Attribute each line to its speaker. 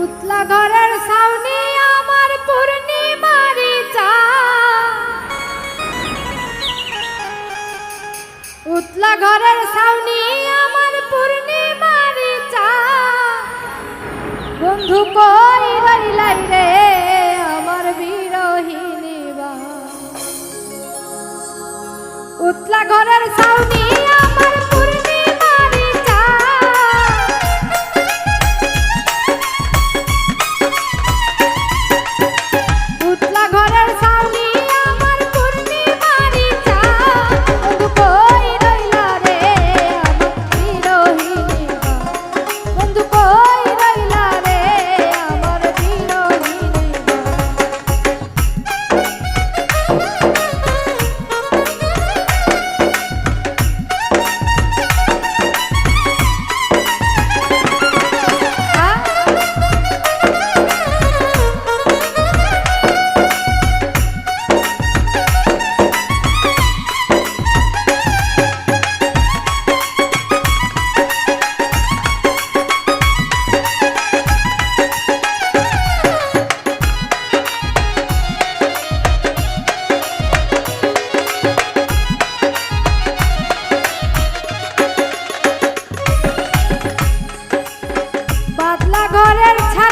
Speaker 1: উতলা ঘরের সাউনি আমার পূর্ণিমারি বন্ধু কই রইলাই রে আমার বিরহিনী বা। উতলা ঘরের আমার